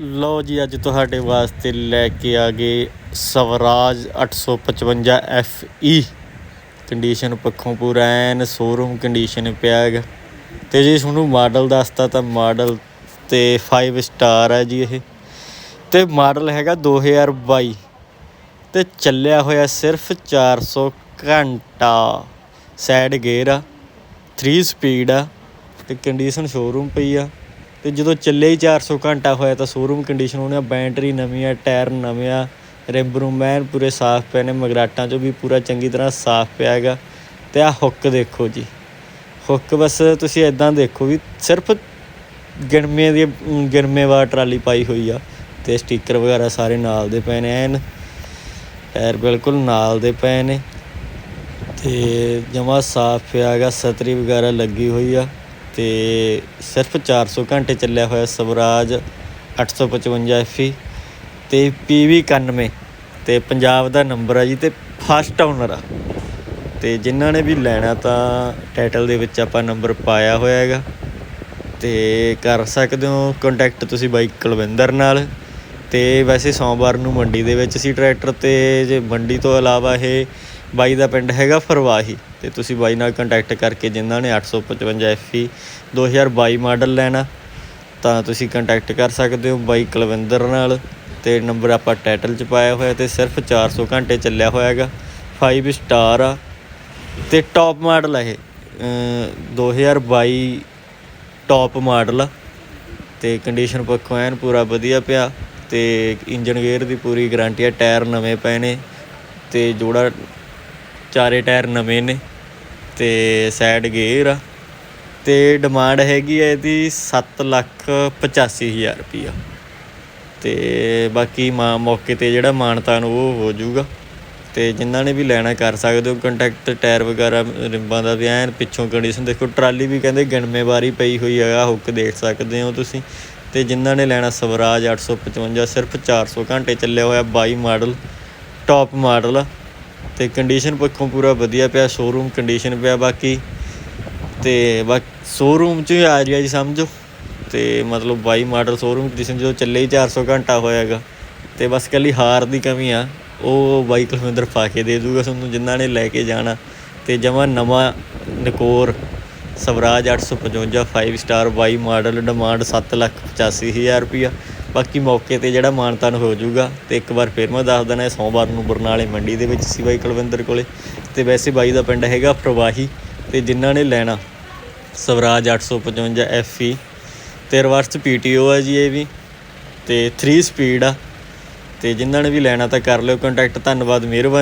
ਲਓ ਜੀ, ਅੱਜ ਤੁਹਾਡੇ ਵਾਸਤੇ ਲੈ ਕੇ ਆ ਗਏ ਸਵਰਾਜ 855 FE ਕੰਡੀਸ਼ਨ ਪੱਖੋਂ ਪੂਰਾ ਐਨ ਸ਼ੋਰੂਮ ਕੰਡੀਸ਼ਨ ਪਿਆ ਹੈਗਾ। ਤੇ ਜੇ ਤੁਹਾਨੂੰ ਮਾਡਲ ਦੱਸਤਾ ਤਾਂ ਮਾਡਲ ਤੇ 5 ਸਟਾਰ ਹੈ ਜੀ ਇਹ। ਤੇ ਮਾਡਲ ਹੈਗਾ 2022 ਤੇ ਚੱਲਿਆ ਹੋਇਆ ਸਿਰਫ 400 ਘੰਟਾ। ਸਾਈਡ ਗੇਅਰ ਆ 3 ਸਪੀਡ ਆ, ਤੇ ਕੰਡੀਸ਼ਨ ਸ਼ੋਰੂਮ ਪਈ ਆ। ਤੇ ਜਦੋਂ ਚੱਲੇ ਹੀ 400 ਘੰਟਾ ਹੋਇਆ ਤਾਂ ਸ਼ੋਰੂਮ ਕੰਡੀਸ਼ਨ ਹੋਣੀ ਆ ਬੈਟਰੀ ਨਵੀਂ ਆ ਟਾਇਰ ਨਵੇਂ ਆ ਰਿਮ ਰੂਮ ਐਨ ਪੂਰੇ ਸਾਫ਼ ਪਏ ਨੇ ਮਗਰਾਟਾਂ 'ਚੋਂ ਵੀ ਪੂਰਾ ਚੰਗੀ ਤਰ੍ਹਾਂ ਸਾਫ਼ ਪਿਆ ਹੈਗਾ। ਤੇ ਆ ਹੁੱਕ ਦੇਖੋ ਜੀ। ਹੁੱਕ ਬਸ ਤੁਸੀਂ ਇਦਾਂ ਦੇਖੋ ਵੀ ਸਿਰਫ ਗਿਣਵੇਂ ਦੀ ਗਿਣਵੇਂ ਟਰਾਲੀ ਪਾਈ ਹੋਈ ਆ ਤੇ ਸਟicker ਵਗੈਰਾ ਸਾਰੇ ਨਾਲ ਦੇ ਪਏ ਨੇ ਐਨ। ਟਾਇਰ ਬਿਲਕੁਲ ਨਾਲ ਦੇ ਪਏ ਨੇ। ਤੇ ਜਮਾ ਸਾਫ਼ ਪਿਆ ਹੈਗਾ ਸਤਰੀ ਵਗੈਰਾ ਲੱਗੀ ਹੋਈ ਆ। ਤੇ ਸਿਰਫ 400 ਘੰਟੇ ਚੱਲਿਆ ਹੋਇਆ ਸਵਰਾਜ 855 FE ਤੇ PV 91 ਤੇ ਪੰਜਾਬ ਦਾ ਨੰਬਰ ਆ ਜੀ ਤੇ ਫਸਟ ਓਨਰ ਆ। ਤੇ ਜਿਨ੍ਹਾਂ ਨੇ ਵੀ ਲੈਣਾ ਤਾਂ ਟਾਈਟਲ ਦੇ ਵਿੱਚ ਆਪਾਂ ਨੰਬਰ ਪਾਇਆ ਹੋਇਆ ਹੈਗਾ। ਤੇ ਕਰ ਸਕਦੇ ਹੋ ਕੰਟੈਕਟ ਤੁਸੀਂ ਬਾਈ ਕੁਲਵਿੰਦਰ ਨਾਲ। ਤੇ ਵੈਸੇ ਸੋਮਵਾਰ ਨੂੰ ਮੰਡੀ ਦੇ ਵਿੱਚ ਸੀ ਟਰੈਕਟਰ ਤੇ ਜੇ ਮੰਡੀ ਤੋਂ ਇਲਾਵਾ ਇਹ ਬਾਈ ਦਾ ਪਿੰਡ ਹੈਗਾ ਫਰਵਾਹੀ ਤੇ ਤੁਸੀਂ ਬਾਈ ਨਾਲ ਕੰਟੈਕਟ ਕਰਕੇ ਜਿਨ੍ਹਾਂ ਨੇ 855 FE 2022 ਮਾਡਲ ਲੈਣਾ, ਤਾਂ ਤੁਸੀਂ ਕੰਟੈਕਟ ਕਰ ਸਕਦੇ ਹੋ ਬਾਈ ਕੁਲਵਿੰਦਰ ਨਾਲ ਤੇ ਨੰਬਰ ਆਪਾਂ ਟਾਈਟਲ 'ਚ ਪਾਇਆ ਹੋਇਆ ਤੇ ਸਿਰਫ 400 ਘੰਟੇ ਚੱਲਿਆ ਹੋਇਆ ਹੈਗਾ। 5 ਸਟਾਰ ਆ ਤੇ ਟੌਪ ਮਾਡਲ ਆ ਇਹ। ਅਮ 2022 ਟੌਪ ਮਾਡਲ ਆ ਤੇ ਕੰਡੀਸ਼ਨ ਪੱਖੋਂ ਐਨ ਪੂਰਾ ਵਧੀਆ ਪਿਆ ਤੇ ਇੰਜਨ ਗੇਅਰ ਦੀ ਪੂਰੀ ਗਾਰੰਟੀ ਆ, ਟਾਇਰ ਨਵੇਂ ਪਏ ਨੇ ਤੇ ਜੋੜਾ ਚਾਰੇ ਟਾਇਰ ਨਵੇਂ ਨੇ ਤੇ ਸਾਈਡ ਗੇਅਰ ਆ। ਤੇ ਡਿਮਾਂਡ ਹੈਗੀ ਹੈ ਇਹਦੀ 7 ਲੱਖ 85000 ਰੁਪਈਆ। ਤੇ ਬਾਕੀ ਮਾ ਮੌਕੇ ਤੇ ਜਿਹੜਾ ਮਾਨਤਾਨ ਉਹ ਹੋ ਜਾਊਗਾ। ਤੇ ਜਿਨ੍ਹਾਂ ਨੇ ਵੀ ਲੈਣਾ ਕਰ ਸਕਦੇ ਹੋ ਕੰਟੈਕਟ ਟਾਇਰ ਵਗੈਰਾ, ਰਿੰਬਾਂ ਦਾ ਵੀ ਐਨ ਪਿੱਛੋਂ ਕੰਡੀਸ਼ਨ ਦੇਖੋ, ਟਰਾਲੀ ਵੀ ਕਹਿੰਦੇ ਗਿਣਮੇਵਾਰੀ ਪਈ ਹੋਈ ਹੈਗਾ ਹੁੱਕ ਦੇਖ ਸਕਦੇ ਹੋ ਤੁਸੀਂ। ਤੇ ਜਿਨ੍ਹਾਂ ਨੇ ਲੈਣਾ ਸਵਰਾਜ 855 ਸਿਰਫ 400 ਘੰਟੇ ਚੱਲਿਆ ਹੋਇਆ 22 ਮਾਡਲ ਟੌਪ ਮਾਡਲ ਆ। ਤੇ ਕੰਡੀਸ਼ਨ ਪੱਖੋਂ ਪੂਰਾ ਵਧੀਆ ਪਿਆ ਸ਼ੋਰੂਮ ਕੰਡੀਸ਼ਨ ਪਿਆ ਬਾਕੀ। ਤੇ ਬਾ ਸ਼ੋਰੂਮ 'ਚ ਆ ਗਿਆ ਜੀ ਸਮਝੋ। ਤੇ ਮਤਲਬ 22 ਮਾਡਲ ਸ਼ੋਰੂਮ ਕੰਡੀਸ਼ਨ ਜਦੋਂ ਚੱਲੇ ਹੀ 400 ਘੰਟਾ ਹੋਇਆਗਾ। ਤੇ ਬਸ ਕੱਲੀ ਹਾਰ ਦੀ ਕਮੀ ਆ। ਉਹ ਬਾਈ ਕੁਲਵਿੰਦਰ ਪਾ ਕੇ ਦੇ ਦੂਗਾ ਤੁਹਾਨੂੰ ਜਿਨ੍ਹਾਂ ਨੇ ਲੈ ਕੇ ਜਾਣਾ। ਤੇ ਜਮਾ ਨਵਾਂ ਨਕੋਰ ਸਵਰਾਜ 855 5 ਸਟਾਰ 22 ਮਾਡਲ ਡਿਮਾਂਡ 785000 ਰੁਪਿਆ ਬਾਕੀ ਮੌਕੇ ਤੇ ਜਿਹੜਾ ਮਾਨਤਾਨ ਹੋ ਜਾਊਗਾ ਤੇ ਇੱਕ ਵਾਰ ਫਿਰ ਮੈਂ ਦੱਸ ਦੇਣਾ ਸੋਮਵਾਰ ਨੂੰ ਬਰਨਾਲੇ ਮੰਡੀ ਦੇ ਵਿੱਚ ਸੀ ਬਾਈ ਕੁਲਵਿੰਦਰ ਕੋਲੇ। ਤੇ ਵੈਸੇ ਬਾਈ ਦਾ ਪਿੰਡ ਹੈਗਾ ਪ੍ਰਵਾਹੀ ਤੇ ਜਿਨ੍ਹਾਂ ਨੇ ਲੈਣਾ ਸਵਰਾਜ 855 FE ਤੇ ਰਿਵਰਸ PTO ਆ ਜੀ ਇਹ ਵੀ, ਤੇ 3 ਸਪੀਡ ਆ। ਤੇ ਜਿਨ੍ਹਾਂ ਨੇ ਵੀ ਲੈਣਾ ਤਾਂ ਕਰ ਲਿਓ ਕੰਟੈਕਟ ਧੰਨਵਾਦ, ਮਿਹਰਬਾਨੀ।